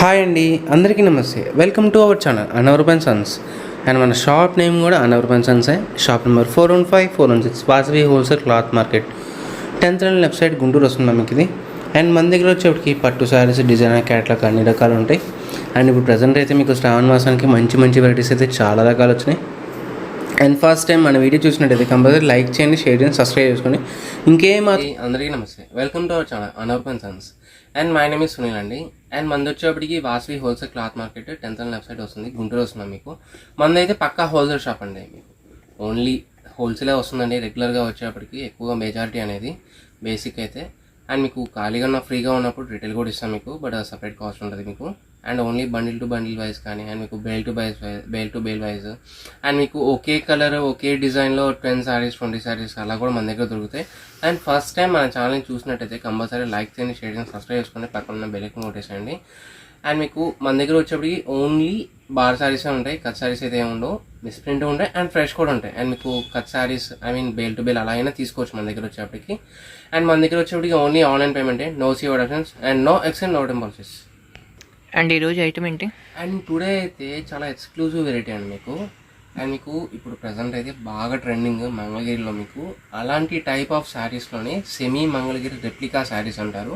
Hi అండి అందరికీ నమస్తే. వెల్కమ్ టు అవర్ ఛానల్ అనవర్బన్ సన్స్ అండ్ మన షాప్ నేమ్ కూడా అనవర్బన్ సన్సే shop number four one five four one six Vasavi wholesale cloth market tenth and left side Guntur వస్తుంది మీకు ఇది. అండ్ మన దగ్గర వచ్చేటికి పట్టు శారీస్ డిజైనర్ క్యాట్లాగ్ అన్ని రకాలు ఉంటాయి. అండ్ ఇప్పుడు ప్రజెంట్ అయితే మీకు శ్రావణ మాసానికి మంచి మంచి వెరైటీస్ అయితే చాలా రకాలు వచ్చినాయి. అండ్ ఫస్ట్ టైం మన వీడియో చూసినట్టయితే కంపల్సరీ లైక్ చేయండి షేర్ చేయండి సబ్స్క్రైబ్ చేసుకోండి. ఇంకేం అందరికీ నమస్తే. Welcome to our channel అనర్పన్ sons and my name is Sunil అండి. అండ్ మంది వచ్చేప్పటికి Vasavi wholesale cloth market tenth and website వస్తుంది. గుంటూరు వస్తుంది మీకు? మంది అయితే పక్కా హోల్సేల్ షాప్ అండి మీకు ఓన్లీ హోల్సేలే వస్తుందండి. రెగ్యులర్గా వచ్చేప్పటికి ఎక్కువగా మెజారిటీ అనేది బేసిక్ అయితే. అండ్ మీకు ఖాళీగా ఉన్న ఫ్రీగా ఉన్నప్పుడు రిటైల్ కూడా ఇస్తాం మీకు బట్ సపరేట్ కాస్ట్ ఉంటుంది మీకు. And only bundle to bundle wise కానీ అండ్ మీకు bale to wise bale to bale wise. And మీకు ఒకే కలర్ ఒకే డిజైన్లో టెన్ సారీస్ ట్వంటీ సారీస్ అలా కూడా మన దగ్గర దొరుకుతాయి. అండ్ ఫస్ట్ టైం మన ఛానల్ని చూసినట్టయితే కంపల్సరీ లైక్ చేయండి షేర్ చేయండి సబ్స్క్రైబ్ చేసుకోండి పక్కన ఉన్న బెల్ కొట్టేసేయండి. అండ్ మీకు మన దగ్గర వచ్చేప్పటికి ఓన్లీ బార్ సారీస్ ఉంటాయి కట్ సారీస్ అయితే ఏమి ఉండవు మిస్ప్రింట్ ఉంటాయి అండ్ ఫ్రెష్ కూడా ఉంటాయి. అండ్ మీకు cut saris I mean bale to bale అలా అయినా తీసుకోవచ్చు మన దగ్గర వచ్చేప్పటికి. అండ్ మన దగ్గర వచ్చేప్పటికి only online పేమెంటే no C options and no exchange no టెంపాల్సెస్ and ఈరోజు ఐటమ్ ఏంటి? అండ్ టుడే అయితే చాలా ఎక్స్క్లూజివ్ వెరైటీ అండి మీకు. అండ్ మీకు ఇప్పుడు ప్రజెంట్ అయితే బాగా ట్రెండింగ్ మంగళగిరిలో మీకు. అలాంటి టైప్ ఆఫ్ శారీస్లోనే సెమీ మంగళగిరి రెప్లికా శారీస్ అంటారు.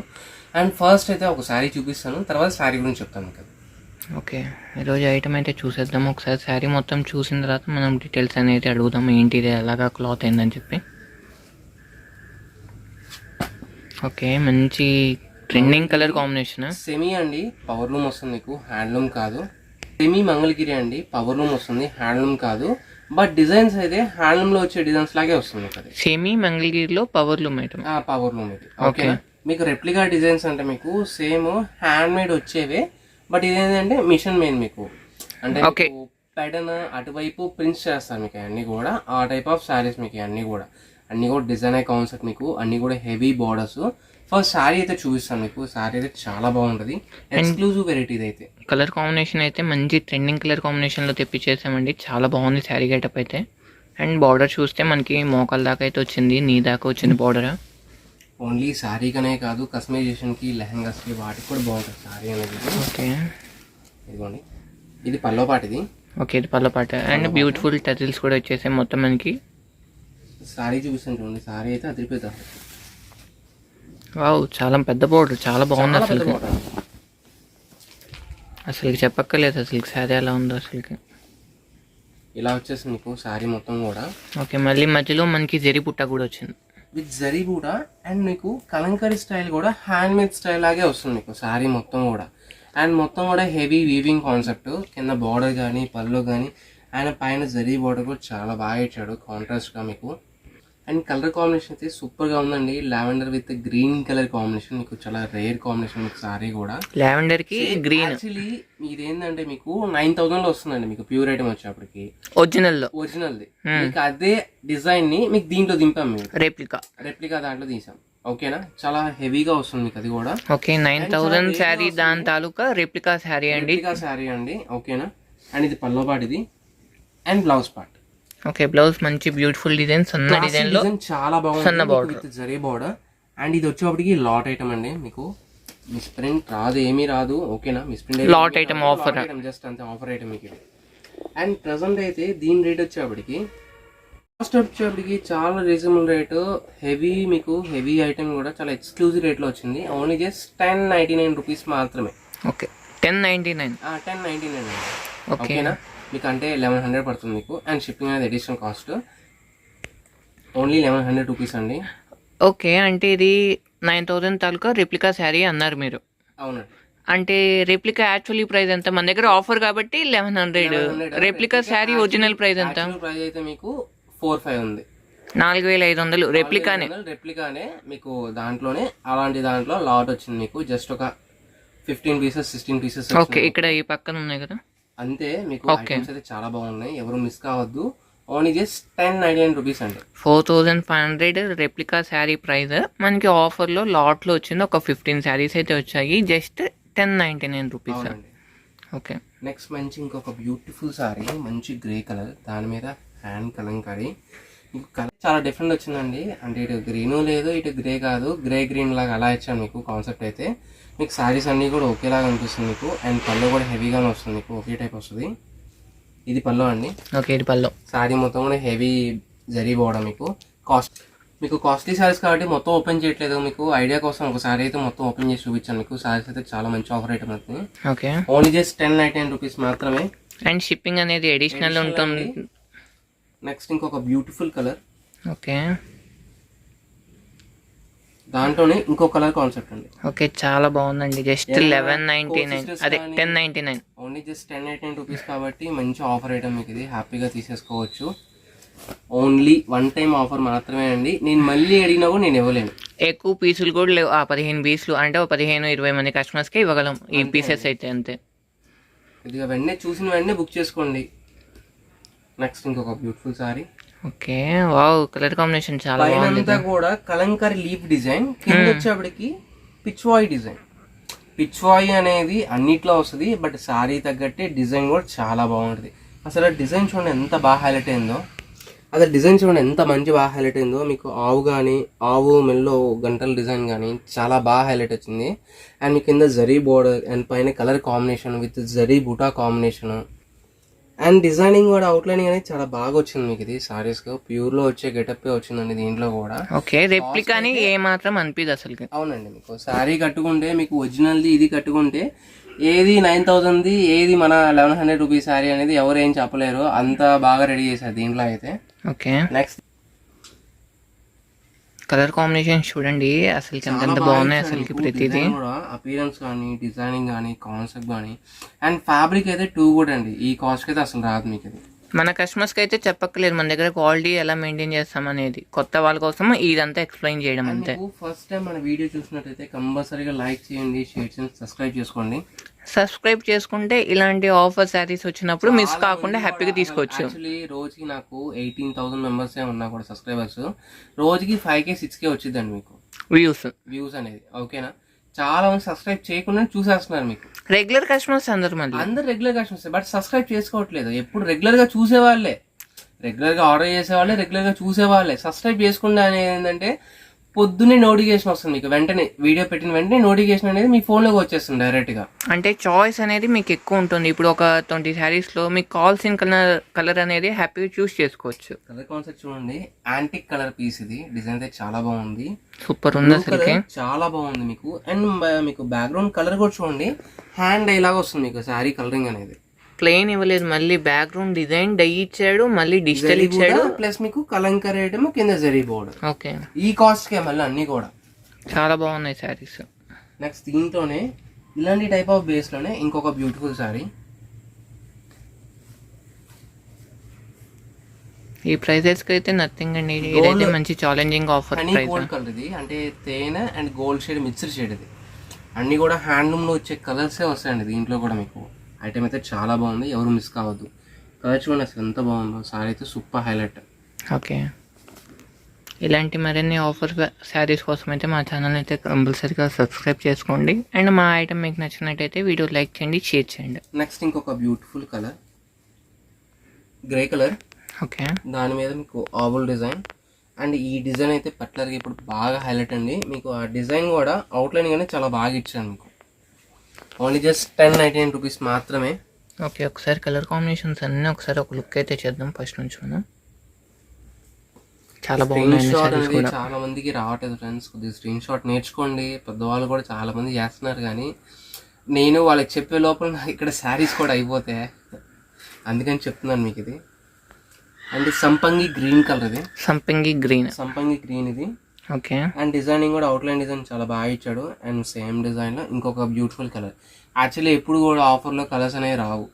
అండ్ ఫస్ట్ అయితే ఒక శారీ చూపిస్తాను తర్వాత శారీ గురించి చెప్తాను మీకు. ఓకే. ఈరోజు ఐటమ్ అయితే చూసేద్దాం. ఒకసారి శారీ మొత్తం చూసిన తర్వాత మనం డీటెయిల్స్ అనేది అడుగుదాం. ఏంటి ఇది? ఎలాగా క్లాత్ ఏందని చెప్పి. ఓకే మంచి ట్రెండింగ్ కలర్ కాంబినేషన్ సెమీ అండి పవర్ లూమ్ వస్తుంది మీకు. హ్యాండ్లూమ్ కాదు. సెమీ మంగళగిరి అండి పవర్ లూమ్ వస్తుంది హ్యాండ్లూమ్ కాదు. బట్ డిజైన్స్ అయితే హ్యాండ్లూమ్లో వచ్చే డిజైన్స్ లాగే వస్తుంది అది. సేమీ మంగళగిరిలో power loom item power loom ఇది. ఓకేనా మీకు రెప్లికా డిజైన్స్ అంటే మీకు సేమ్ హ్యాండ్ మేడ్ వచ్చేవే. బట్ ఇదేంటంటే మిషన్ మేడ్ మీకు. అంటే Okay. ప్యాటర్న్ అటువైపు ప్రింట్స్ చేస్తారు మీకు అన్ని కూడా. ఆ టైప్ ఆఫ్ శారీస్ మీకు అన్ని కూడా. అన్ని కూడా డిజైన్ కాన్సెప్ట్ మీకు అన్ని కూడా హెవీ బార్డర్స్ ఫస్ట్ శారీ అయితే చూపిస్తాను మీకు. శారీ అయితే చాలా బాగుంటుంది. ఎక్స్క్లూజివ్ వెరైటీ అయితే. కలర్ కాంబినేషన్ అయితే మంచి ట్రెండింగ్ కలర్ కాంబినేషన్లో తెప్పించేసామండి. చాలా బాగుంది శారీ గెటప్ అయితే. అండ్ బార్డర్ చూస్తే మనకి మోకాల దాకా అయితే వచ్చింది నీ దాకా వచ్చింది బార్డర్ ఓన్లీ శారీకనే కాదు కస్టమైజేషన్కి లెహంగాస్కి వాటికి కూడా బాగుంటుంది శారీ అనేది. ఓకే ఇదిగోండి. ఇది పల్లో పాటిది. ఓకే ఇది పల్లపాట అండ్ బ్యూటిఫుల్ టజిల్స్ కూడా వచ్చేసాయి మొత్తం మనకి. సారీ చూపిస్తాను చూడండి. సారీ అయితే అదిరిపోతా వావ్ చాలా పెద్ద బోర్డర్ చాలా బాగుంది అసలు అసలు చెప్పక్కర్లేదు అసలు శారీ ఎలా ఉందో అసలుకి ఇలా వచ్చేసి మీకు సారీ మొత్తం కూడా. ఓకే మళ్ళీ మధ్యలో మనకి జరి పుట్ట కూడా వచ్చింది. విత్ జరీ కూడా అండ్ మీకు కలంకరీ స్టైల్ కూడా హ్యాండ్ మేడ్ స్టైల్ లాగే వస్తుంది మీకు సారీ మొత్తం కూడా. అండ్ మొత్తం కూడా హెవీ వీవింగ్ కాన్సెప్ట్ కింద బార్డర్ కానీ పళ్ళు కానీ ఆయన పైన జరీ బార్డర్ కూడా చాలా బాగా ఇచ్చాడు కాంట్రాస్ట్గా మీకు. అండ్ కలర్ కాంబినేషన్ అయితే సూపర్గా ఉందండి. Lavender with green colour combination. మీకు చాలా రేర్ కాంబినేషన్ మీకు సారీ కూడా. లావెండర్కి గ్రీన్. యాక్చువల్లీ ఇదేంటంటే మీకు నైన్ థౌసండ్లో వస్తుందండి మీకు ప్యూర్ ఐటమ్ వచ్చేప్పటికి. ఒరిజినల్లో ఒరిజినల్ది మీకు అదే డిజైన్ని మీకు దీంట్లో దింపాం మేము. రేప్లికా. రెప్లికా దాంట్లో తీసాం. ఓకేనా? చాలా హెవీగా వస్తుంది మీకు అది కూడా. ఓకే నైన్ థౌజండ్ శారీ దాని తాలూకా రేప్లికా శారీ అండి. రెప్లికా శారీ అండి. ఓకేనా? అండ్ ఇది పల్లో ఇది and blouse part. Okay blouse మంచి బ్యూటిఫుల్ డిజైన్ సన్న డిజైన్లో చాలా సన్న బాగుంది. విత్ జరీ బార్డర్ అండ్ ఇది వచ్చేప్పటికి లాట్ ఐటమ్ అండి మీకు. మిస్ ప్రింట్ రాదు ఏమీ రాదు. ఓకేనా misprint Lot item offer. Just అంతే ఆఫర్ ఐటమ్ మీకు అండ్ ప్రజెంట్ అయితే దీని రేట్ వచ్చేప్పటికి కాస్ట్ వచ్చేప్పటికి చాలా రీజనబుల్ రేటు హెవీ మీకు హెవీ ఐటమ్ కూడా చాలా ఎక్స్క్లూజివ్ రేట్లో వచ్చింది. Only just ten ninety nine rupees మాత్రమే. Okay ten ninety nine ten ninety nine okay ఓకేనా మీకు అంటే లెవెన్ హండ్రెడ్ పడుతుంది మీకు. అండ్ షిప్పింగ్ అనేది additional cost only eleven hundred rupees అండి. ఓకే అంటే ఇది నైన్ థౌజండ్ తాలూకా రేప్లికా శారీ అన్నారు మీరు. అవునండి. అంటే రెప్లికా యాక్చువల్లీ ప్రైస్ ఎంత? మన దగ్గర ఆఫర్ కాబట్టి eleven hundred. Replica sari original price ఎంత? ప్రైస్ అయితే మీకు ఫోర్ ఫైవ్ ఉంది. నాలుగు వేల ఐదు వందలు రెప్లికానే రెప్లికానే మీకు దాంట్లోనే అలాంటి దాంట్లో లాట్ వచ్చింది మీకు. జస్ట్ ఒక fifteen pieces sixteen pieces okay ఇక్కడ ఈ పక్కన ఉన్నాయి కదా. అంతే మీకు. ఐటమ్స్ అయితే చాలా బాగున్నాయి. ఎవరు మిస్ కావద్దు. Only just ten ninety nine rupees అండి. Four thousand five hundred replica sari price మనకి ఆఫర్లో లాట్లో వచ్చింది. ఒక ఫిఫ్టీన్ శారీస్ అయితే వచ్చాయి. Just ten ninety nine rupees అవునండి. ఓకే నెక్స్ట్ మంచి ఇంకొక బ్యూటిఫుల్ సారీ మంచి గ్రే కలర్ దాని మీద హ్యాండ్ కలంకారీ. మీకు కలర్ చాలా డిఫరెంట్ వచ్చిందండి. అంటే ఇటు గ్రీన్ లేదు ఇటు గ్రే కాదు. గ్రే గ్రీన్ లాగా అలా ఇచ్చాను మీకు కాన్సెప్ట్ అయితే. మీకు శారీస్ అన్నీ కూడా ఒకేలాగా అనిపిస్తుంది మీకు. అండ్ పళ్ళు కూడా హెవీగానే వస్తుంది మీకు. ఒకే టైప్ వస్తుంది. ఇది పళ్ళు అండి. ఓకే ఇది పళ్ళు. శారీ మొత్తం కూడా హెవీ జరీ పోవడం మీకు. కాస్ట్ మీకు కాస్ట్లీ శారీస్ కాబట్టి మొత్తం ఓపెన్ చేయట్లేదు మీకు. ఐడియా కోసం ఒక శారీ అయితే మొత్తం ఓపెన్ చేసి చూపించాను మీకు. శారీస్ అయితే చాలా మంచి ఆఫర్ ఐటమ్ అవుతుంది okay. Only just ten ninety nine rupees మాత్రమే. అండ్ షిప్పింగ్ అనేది అడిషనల్ ఉంటుంది. నెక్స్ట్ ఇంకొక బ్యూటిఫుల్ కలర్ ఓకే. దాంట్లోనే ఇంకో కలర్ కాన్సెప్ట్ అండి. ఓకే చాలా బాగుందండి. జస్ట్ లెవెన్ నైన్టీ నైన్ అదే ten ninety nine only just ten eight nine rupees కాబట్టి మంచి ఆఫర్ ఐటమ్ మీకు ఇది. హ్యాపీగా తీసేసుకోవచ్చు. ఓన్లీ వన్ టైం ఆఫర్ మాత్రమే అండి. నేను మళ్ళీ అడిగినా కూడా నేను ఇవ్వలేను. ఎక్కువ పీసులు కూడా లేవు. ఆ పదిహేను పీసులు అంటే ఒక పదిహేను ఇరవై మంది కస్టమర్స్కి ఇవ్వగలం. ఈ పీసెస్ అయితే అంతే. ఇదిగా వెంటనే చూసిన వెంటనే బుక్ చేసుకోండి. నెక్స్ట్ ఇంకొక beautiful sari okay wow colour combination చాలా బాగుంది పైనంతా కూడా కలంకారీ లీఫ్ డిజైన్ కింద వచ్చేప్పటికి పిచ్వాయి డిజైన్ పిచ్వాయి అనేది అన్నిట్లో వస్తుంది బట్ సారీ తగ్గట్టే డిజైన్ కూడా చాలా బాగుంటుంది. అసలు డిజైన్ చూడండి ఎంత బాగా హైలైట్ అయిందో. అసలు డిజైన్ చూడండి ఎంత మంచి బాగా హైలైట్ అయిందో. మీకు ఆవు కానీ ఆవు మెల్లో గంటల డిజైన్ కానీ చాలా బాగా హైలైట్ వచ్చింది. అండ్ మీ కింద జరీ బోర్డర్ అండ్ పైన colour combination with zari buta combination and designing కూడా అవుట్లైనింగ్ అనేది చాలా బాగా వచ్చింది మీకు ఇది సారీస్ ప్యూర్లో వచ్చే గెటప్ వచ్చిందండి దీంట్లో కూడా. ఓకే రెప్లికాని ఏ మాత్రం అనిపిదు అసలుకి. అవునండి మీకు. శారీ కట్టుకుంటే మీకు ఒరిజినల్ది ఇది కట్టుకుంటే ఏది నైన్ థౌసండ్ది ఏది మన లెవెన్ హండ్రెడ్ రూపీస్ శారీ అనేది ఎవరు ఏం చెప్పలేరు. అంత బాగా రెడీ చేశారు దీంట్లో అయితే. ఓకే. నెక్స్ట్ కలర్ కాంబినేషన్ చూడండి. అసలుకి ఎంత బాగున్నాయి అసలుకి ప్రతిదీ. కూడా అపీరెన్స్ కానీ డిజైనింగ్ కానీ కాన్సెప్ట్ కానీ. అండ్ ఫ్యాబ్రిక్ అయితే టూ కూడా అండి. ఈ కాస్ట్ అయితే అసలు రాదు మీకు ఇది మన కస్టమర్స్కి అయితే చెప్పక్కర్లేదు. మన దగ్గర క్వాలిటీ ఎలా మెయింటైన్ చేస్తాం అనేది. కొత్త వాళ్ళ కోసం ఇదంతా ఎక్స్ప్లెయిన్ చేయడం అంతే. ఫస్ట్ టైం మన వీడియో చూసినట్టయితే కంపల్సరీగా లైక్ చేయండి షేర్ చేయండి సబ్స్క్రైబ్ చేసుకోండి. సబ్స్క్రైబ్ చేసుకుంటే ఇలాంటి ఆఫర్ శారీస్ వచ్చినప్పుడు మిస్ కాకుండా హ్యాపీగా తీసుకోవచ్చు. రోజుకి నాకు ఎయిటీన్ థౌసండ్ మెంబర్స్ ఉన్నా కూడా సబ్స్క్రైబర్స్ రోజుకి ఫైవ్ కే సిక్స్ కే వచ్చిందండి మీకు. వ్యూస్ వ్యూస్ అనేది. ఓకేనా చాలా మంది సబ్స్క్రైబ్ చేయకుండా చూసేస్తున్నారు మీకు. రెగ్యులర్ కస్టమర్స్ అందరు మళ్ళీ. అందరు రెగ్యులర్ చూస్తారు బట్ సబ్స్క్రైబ్ చేసుకోవట్లేదు. ఎప్పుడు రెగ్యులర్గా చూసేవాళ్ళే. రెగ్యులర్గా ఆర్డర్ చేసేవాళ్ళే రెగ్యులర్గా చూసేవాళ్ళే. సబ్స్క్రైబ్ చేసుకుంటే అనేది ఏంటంటే పొద్దున్నే నోటిఫికేషన్ వస్తుంది మీకు. వెంటనే వీడియో పెట్టిన వెంటనే నోటిఫికేషన్ అనేది మీ phone లోకి వచ్చేస్తుంది డైరెక్ట్గా. అంటే చాయిస్ అనేది మీకు ఎక్కువ ఉంటుంది. ఇప్పుడు ఒక ట్వంటీ శారీస్లో మీకు కావాల్సిన కలర్ కలర్ అనేది హ్యాపీగా చూస్ చేసుకోవచ్చు. కలర్ కాన్సెప్ట్ చూడండి. యాంటిక్ కలర్ పీస్ ఇది. డిజైన్ అయితే చాలా బాగుంది. సూపర్ ఉంది colour చాలా బాగుంది మీకు. అండ్ మీకు బ్యాక్గ్రౌండ్ కలర్ కూడా చూడండి. హ్యాండ్ ఇలాగా వస్తుంది మీకు. శారీ కలరింగ్ అనేది. ప్లెయిన్ ఇవ్వలేదు. మళ్ళీ బ్యాక్గ్రౌండ్ డిజైన్ డై ఇచ్చాడు మళ్ళీ డిజిటల్ ఇచ్చాడు. ప్లస్ మీకు కలంకర్ ఐటమ్ కింద జరీ బోర్డ్ ఓకే. ఈ కాస్ట్ కే మళ్ళీ అన్ని కూడా. చాలా బాగున్నాయి శారీస్ నెక్స్ట్ దీంట్లోనే ఇలాంటి టైప్ ఆఫ్ బేస్లోనే ఇంకొక బ్యూటిఫుల్ శారీ ఈ ప్రైజెస్కి అయితే నథింగ్ అండి. ఇదైతే మంచి challenging offer price gold colour ఇది. అంటే తేనె and gold shade mixed shade ఇది. అన్ని కూడా హ్యాండ్లూమ్లో వచ్చే కలర్సే వస్తాయండి దీంట్లో కూడా మీకు. ఐటమ్ అయితే చాలా బాగుంది. ఎవరు మిస్ కావద్దు. కలర్ చూడండి అసలు ఎంత బాగుందో. సారీ అయితే సూపర్ హైలైట్. ఓకే. ఇలాంటి మరిన్ని ఆఫర్ శారీస్ కోసం అయితే మా ఛానల్ అయితే కంపల్సరీగా సబ్స్క్రైబ్ చేసుకోండి. అండ్ మా ఐటమ్ మీకు నచ్చినట్టయితే వీడియో లైక్ చేయండి షేర్ చేయండి. నెక్స్ట్ ఇంకొక beautiful colour grey colour okay. దాని మీద మీకు ఆవుల్ డిజైన్ అండ్ ఈ డిజైన్ అయితే పట్లర్కి ఇప్పుడు బాగా హైలైట్ అండి. మీకు ఆ డిజైన్ కూడా అవుట్లైన్ గానే చాలా బాగా ఇచ్చాను మీకు. Only just ten ninety nine rupees మాత్రమే. ఓకే ఒకసారి కలర్ కాంబినేషన్స్ అన్నీ ఒకసారి ఒక లుక్ అయితే చేద్దాం ఫస్ట్ నుంచి మనం. చాలా కూడా. చాలా మందికి రావట్లేదు ఫ్రెండ్స్ కొద్దిగా స్క్రీన్ షాట్ నేర్చుకోండి. పెద్దవాళ్ళు కూడా చాలా మంది చేస్తున్నారు కానీ నేను వాళ్ళకి చెప్పే లోపల నాకు ఇక్కడ శారీస్ కూడా అయిపోతాయి అందుకని చెప్తున్నాను మీకు ఇది. అండ్ సంపంగి గ్రీన్ కలర్ ఇది. సంపింగి గ్రీన్ సంపంగి గ్రీన్ ఇది. ఓకే. అండ్ డిజైనింగ్ కూడా అవుట్లైన్ డిజైన్ చాలా బాగా ఇచ్చాడు. అండ్ సేమ్ డిజైన్లో ఇంకొక బ్యూటిఫుల్ కలర్ యాక్చువల్లీ ఎప్పుడు కూడా ఆఫర్లో కలర్స్ అనేవి రావు.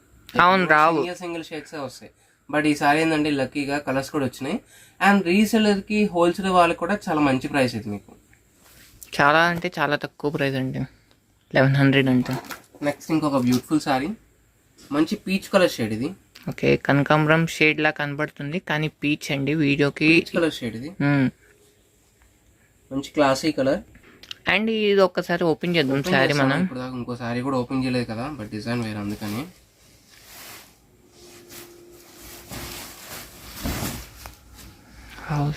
అవును రావు. సింగిల్ సింగిల్ షేడ్స్ వస్తాయి. బట్ ఈసారి ఏంటంటే లక్కీగా కలర్స్ కూడా వచ్చినాయి. అండ్ రీసెలర్కి హోల్సేల్ వాళ్ళకి కూడా చాలా మంచి ప్రైస్ ఇది మీకు. చాలా అంటే చాలా తక్కువ ప్రైస్ అండి. లెవెన్ హండ్రెడ్ అంటే నెక్స్ట్ ఇంకొక బ్యూటిఫుల్ సారీ మంచి పీచ్ కలర్ షేడ్ ఇది. ఓకే కనకాంబరం షేడ్ లా కనబడుతుంది. కానీ పీచ్ అండి వీడియోకి పీచ్ కలర్ షేడ్ ఇది. మంచి క్లాసీ కలర్ అండ్ ఇది ఒక్కసారి ఓపెన్ చేద్దాం శారీ మనం. ఇప్పుడు దాకా ఇంకో సారీ కూడా ఓపెన్ చేయలేదు కదా బట్ డిజైన్ వేరే అందుకని.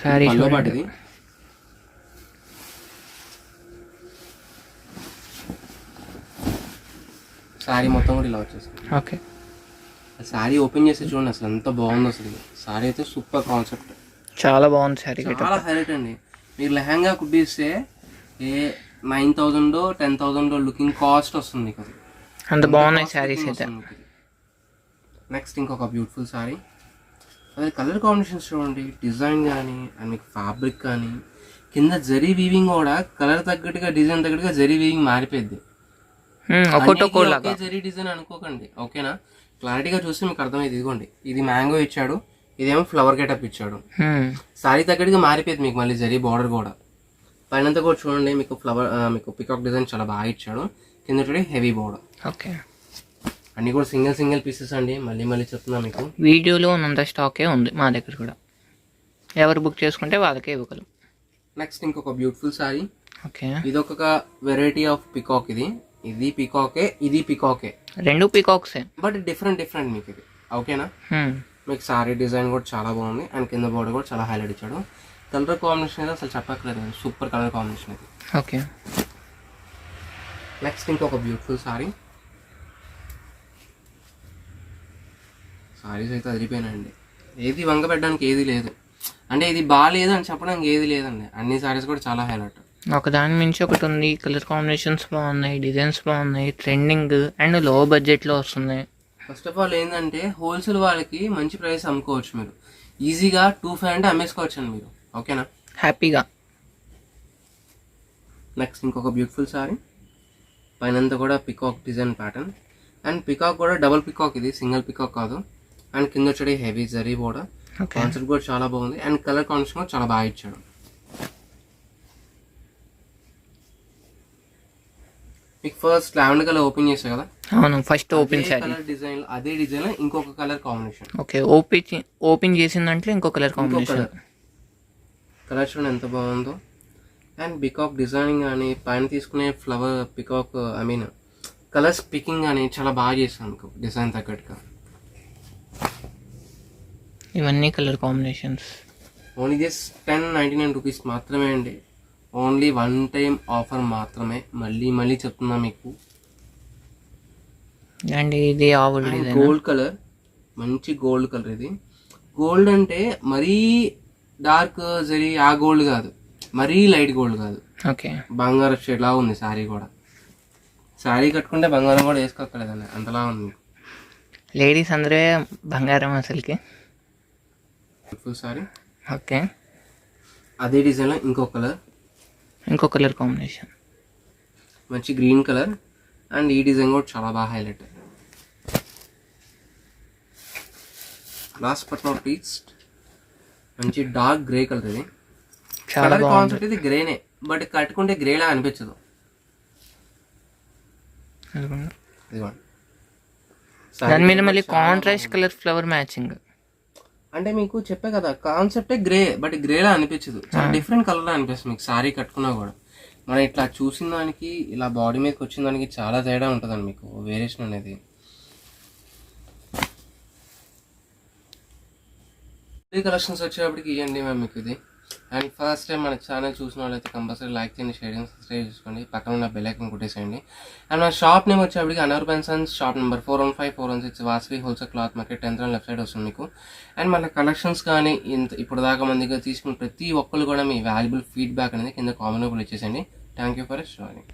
శారీ పల్లో పాటు ఇది శారీ మొత్తం కూడా ఇలా వచ్చేస్తుంది. ఓకే శారీ ఓపెన్ చేసి చూడండి అసలు ఎంత బాగుందో అసలు. శారీ అయితే సూపర్ కాన్సెప్ట్ చాలా బాగుంది శారీ చాలా హైలైట్ అండి. మీరు లెహంగా కుట్టిస్తే ఏ nine thousand ten thousand looking cost వస్తుంది మీకు అది. అంత బాగున్నాయి శారీస్ అయితే. నెక్స్ట్ ఇంకొక బ్యూటిఫుల్ సారీ అదే కలర్ కాంబినేషన్స్ చూడండి. డిజైన్ కానీ అండ్ మీకు ఫ్యాబ్రిక్ కానీ కింద జరీ వీవింగ్ కూడా కలర్ తగ్గట్టుగా డిజైన్ తగ్గట్టుగా జరీ వీవింగ్ మారిపోయింది జరీ డిజైన్ అనుకోకండి. ఓకేనా? క్లారిటీగా చూస్తే మీకు అర్థమైంది ఇదిగోండి. ఇది మ్యాంగో ఇచ్చాడు. ఇదేమో ఫ్లవర్ గెటప్ ఇచ్చాడు. సారీ తగ్గట్టుగా మారిపోయింది మీకు మళ్ళీ జరీ బార్డర్ కూడా. పైనంతా కూడా చూడండి మీకు ఫ్లవర్ మీకు పికాక్ డిజైన్ చాలా బాగా ఇచ్చాడు. కింద చూడండి హెవీ బార్డర్ ఓకే. అన్ని కూడా సింగిల్ సింగిల్ పీసెస్ అండి. మళ్ళీ మళ్ళీ చెప్తున్నా మీకు. వీడియోలో ఉన్నంత స్టాకే ఉంది మా దగ్గర కూడా. ఎవరు బుక్ చేసుకుంటే వాళ్ళకే ఇవ్వగలం. నెక్స్ట్ ఇంకొక బ్యూటిఫుల్ సారీ ఓకే. ఇది ఒక వెరైటీ ఆఫ్ పికాక్ ఇది ఇది పికాకే ఇది పికాకే రెండు పీకాక్సే బట్ డిఫరెంట్ డిఫరెంట్ మీకు ఇది. ఓకేనా మీకు సారీ డిజైన్ కూడా చాలా బాగుంది. అండ్ కింద బోర్డర్ కూడా చాలా హైలైట్ ఇచ్చాడు. కలర్ కాంబినేషన్ అయితే అసలు చెప్పక్కర్లేదు సూపర్ కలర్ కాంబినేషన్ ఇది. ఓకే. నెక్స్ట్ ఇంకొక బ్యూటిఫుల్ సారీ సారీస్ అయితే అదిరిపోయినాయండి. ఏది వంగ పెట్టడానికి ఏది లేదు. అంటే ఇది బాగాలేదు అని చెప్పడానికి ఏది లేదండి. అన్ని సారీస్ కూడా చాలా హైలైట్ ఒక దాని మించి ఒకటి ఉంది. కలర్ కాంబినేషన్స్ బాగున్నాయి డిజైన్స్ బాగున్నాయి ట్రెండింగ్ అండ్లో బడ్జెట్లో వస్తున్నాయి. ఫస్ట్ ఆఫ్ ఆల్ ఏంటంటే హోల్సేల్ వాళ్ళకి మంచి ప్రైస్ అమ్ముకోవచ్చు మీరు. ఈజీగా టూ ఫైవ్ అంటే అమ్మేసుకోవచ్చు అండి మీరు. ఓకేనా హ్యాపీగా నెక్స్ట్ ఇంకొక బ్యూటిఫుల్ సారీ పైనంతా కూడా peacock design pattern and peacock కూడా డబుల్ పికాక్ ఇది సింగిల్ పికాక్ కాదు. అండ్ కింద వచ్చేది హెవీ జరీ కూడా కాన్సెప్ట్ కూడా చాలా బాగుంది. అండ్ కలర్ కాంబినేషన్ కూడా చాలా బాగా ఇచ్చాడు. మీకు ఫస్ట్ లావెండర్ కలర్ ఓపెన్ చేసా కదా? అవును first open sari colour design అదే డిజైన్ ఇంకొక colour combination okay open open చేసిన దాంట్లో ఇంకో కలర్ కాంబినేషన్ కలర్ చూడండి ఎంత బాగుందో. అండ్ పికాక్ డిజైనింగ్ కానీ పైన తీసుకునే flower peacock I mean colours picking కానీ చాలా బాగా చేశాను డిజైన్ తగ్గట్టుగా. ఇవన్నీ colour combinations only just ten ninety nine rupees మాత్రమే అండి. ఓన్లీ వన్ టైం ఆఫర్ మాత్రమే. మళ్ళీ మళ్ళీ చెప్తున్నా మీకు. అండ్ ఇది గోల్డ్ కలర్. మంచి గోల్డ్ కలర్ ఇది. గోల్డ్ అంటే మరీ డార్క్ జరి ఆ గోల్డ్ కాదు. మరీ లైట్ గోల్డ్ కాదు. ఓకే. బంగారం షేడ్ లా ఉంది శారీ కూడా. శారీ కట్టుకుంటే బంగారం కూడా వేసుకోక్కర్లేదండి. అంతలా ఉంది. లేడీస్ అందరే బంగారం అసలుకి. శారీ. ఓకే. అదే డిజైన్లో ఇంకో కలర్. ఇంకో కలర్ కాంబినేషన్. మంచి గ్రీన్ కలర్ అండ్ ఈ డిజైన్ కూడా చాలా బాగా highlight last but not least మంచి డార్క్ గ్రే కలర్ ఇది. చాలా కాన్సెప్ట్ ఇది గ్రేనే బట్ కట్టుకుంటే గ్రేలా అనిపించదు. దాని మీద మళ్ళీ కాంట్రాస్ట్ కలర్ ఫ్లవర్ మ్యాచింగ్ అంటే మీకు చెప్పే కదా కాన్సెప్టే గ్రే బట్ గ్రేలా అనిపించదు. చాలా డిఫరెంట్ కలర్ అనిపిస్తుంది మీకు సారీ కట్టుకున్నా కూడా. మనం ఇట్లా చూసిన దానికి ఇలా బాడీ మీదకి వచ్చిన దానికి చాలా తేడా ఉంటుందండి మీకు వేరియేషన్ అనేది. కలెక్షన్స్ వచ్చేటప్పటికి ఇవ్వండి మ్యామ్ మీకు ఇది. అండ్ ఫస్ట్ టైం మన ఛానల్ చూసిన వాళ్ళైతే కంపల్సరీ లైక్ చేయండి షేర్ చేయండి సబ్స్క్రైబ్ చేసుకోండి. పక్కన ఉన్న బెల్ ఐకన్ కొట్టేసేయండి. అండ్ మన షాప్ నేమ్ వచ్చేప్పటికి అనవర్ పెన్సన్స్ shop number four one five four one six Vasavi wholesale cloth market tenth and left side వస్తుంది మీకు. అండ్ మన కలెక్షన్స్ కానీ ఇంత ఇప్పుడు దాకా మన దగ్గర తీసుకున్న ప్రతి ఒక్కరు కూడా మీ వాల్యుబుల్ ఫీడ్బ్యాక్ అనేది కింద కామెంట్ కూడా ఇచ్చేసేయండి. Thank you for showing